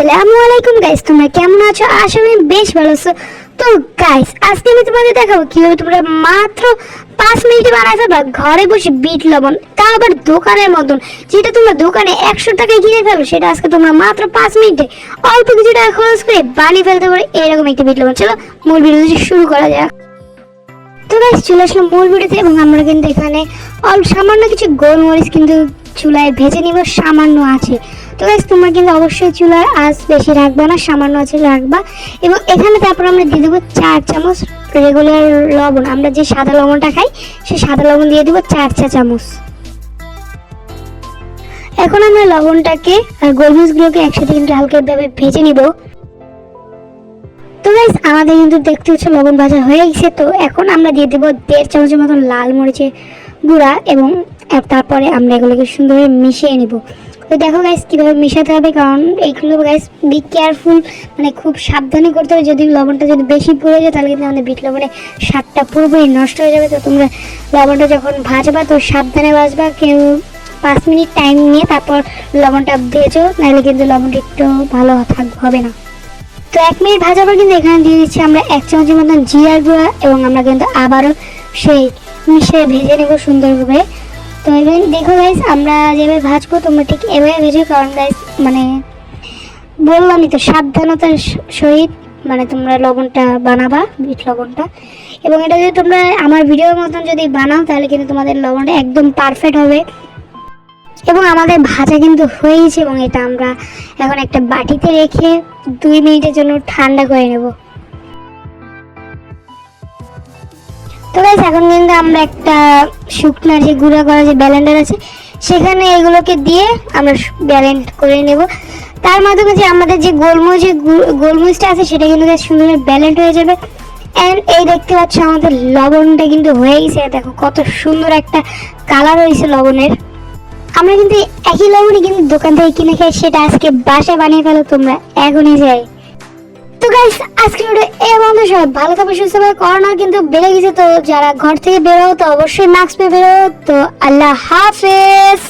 আসসালামু আলাইকুম গাইস তোমরা কেমন আছো? আশা করি বেশ ভালো আছো। তো গাইস আজকে আমি তোমাদের দেখাবো কীভাবে তোমরা মাত্র পাঁচ মিনিটে ঘরে বসে বিট লবণ, তাও আবার দোকানের মতন, যেটা তোমরা দোকানে একশো টাকায় কিনে ফেলো সেটা আজকে তোমরা মাত্র পাঁচ মিনিটে অল্প কিছু টাকা খরচ করে বানিয়ে ফেলতে পারো এরকম একটি বিট লবণ। চলো, মূল ভিডিও শুরু করা যাক। তো গাইস চলে আসলাম মূল ভিডিওতে এবং আমরা কিন্তু এখানে অল্প সামান্য কিছু গোলমরিচ কিন্তু চুলায় ভেজে নিব, সামান্য আছে। তো গাইস তোমরা কিন্তু অবশ্যই চুলার আঁচ বেশি রাখবা না, সামান্য আছে রাখবা। এবং এখানে তারপর আমরা দিয়ে দেবো চার চামচ রেগুলার লবণ। আমরা যে সাদা লবণটা খাই সেই সাদা লবণ দিয়ে দেবো চার চা চামচ। এখন আমরা লবণটাকে আর গোলমরিচগুলোকে একসাথে কিন্তু হালকাভাবে ভেজে নিব। তো গাইস আমাদের কিন্তু দেখতে হচ্ছে লবণ ভাজা হয়ে গেছে। তো এখন আমরা দিয়ে দেবো দেড় চামচের মতন লাল মরিচের গুঁড়া এবং তারপরে আমরা এগুলোকে সুন্দরভাবে মিশিয়ে নিব। তো দেখো গাইস কীভাবে মিশাতে হবে? কারণ এইগুলো গাইস বি কেয়ারফুল মানে খুব সাবধানে করতে হবে। যদি লবণটা যদি বেশি পড়ে যায়, তাহলে কিন্তু আমাদের বিট লবণে স্বাদটা পুরোপুরি নষ্ট হয়ে যাবে। তো তোমরা লবণটা যখন ভাজবা, তো সাবধানে ভাজবা। কেউ পাঁচ মিনিট টাইম নিয়ে তারপর লবণটা ভেজো, নাহলে কিন্তু লবণটা একটু ভালো হবে না। তো এক মিনিট ভাজার পর কিন্তু এখানে দিয়ে দিচ্ছি আমরা এক চামচের মতন জিরার গুঁড়া এবং আমরা কিন্তু আবারও সেই মিশিয়ে ভেজে নেব সুন্দরভাবে। তো এবার দেখো গাইস আমরা যেভাবে ভাজবো, তোমরা ঠিক এভাবে ভেজো কারণ গাইস মানে বললামই তো, সাবধানতার সহিত মানে তোমরা লবণটা বানাবা, বিট লবণটা। এবং এটা যদি তোমরা আমার ভিডিওর মতন যদি বানাও, তাহলে কিন্তু তোমাদের লবণটা একদম পারফেক্ট হবে। এবং আমাদের ভাজা কিন্তু হয়ে গেছে এবং এটা আমরা এখন একটা বাটিতে রেখে দুই মিনিটের জন্য ঠান্ডা করে নেব। তো গাইস এখন কিন্তু আমরা একটা শুকনার যে গুঁড়া করা যে ব্যালেন্ডার আছে, সেখানে এগুলোকে দিয়ে আমরা ব্যালেন্ড করে নেব। তার মাধ্যমে যে আমাদের যে গোলমরিচ গোলমরিচটা আছে, সেটা কিন্তু সুন্দরভাবে ব্যালেন্ড হয়ে যাবে। অ্যান্ড এই দেখতে পাচ্ছ আমাদের লবণটা কিন্তু হয়ে গেছে। দেখো কত সুন্দর একটা কালার হয়েছে লবণের। আমরা কিন্তু একই লবণই কিন্তু দোকান থেকে কিনে খাই সেটা আজকে বাসায় বানিয়ে ফেলো তোমরা। এখনই যাই। আজকে ভিডিও এ বন্ধু সবাই ভালো থাকবে সুস্থ থাকবে করোনা কিন্তু বেড়ে গেছে, তো যারা ঘর থেকে বেরো তো অবশ্যই মাস্ক পরে বেরো তো আল্লাহ হাফেজ।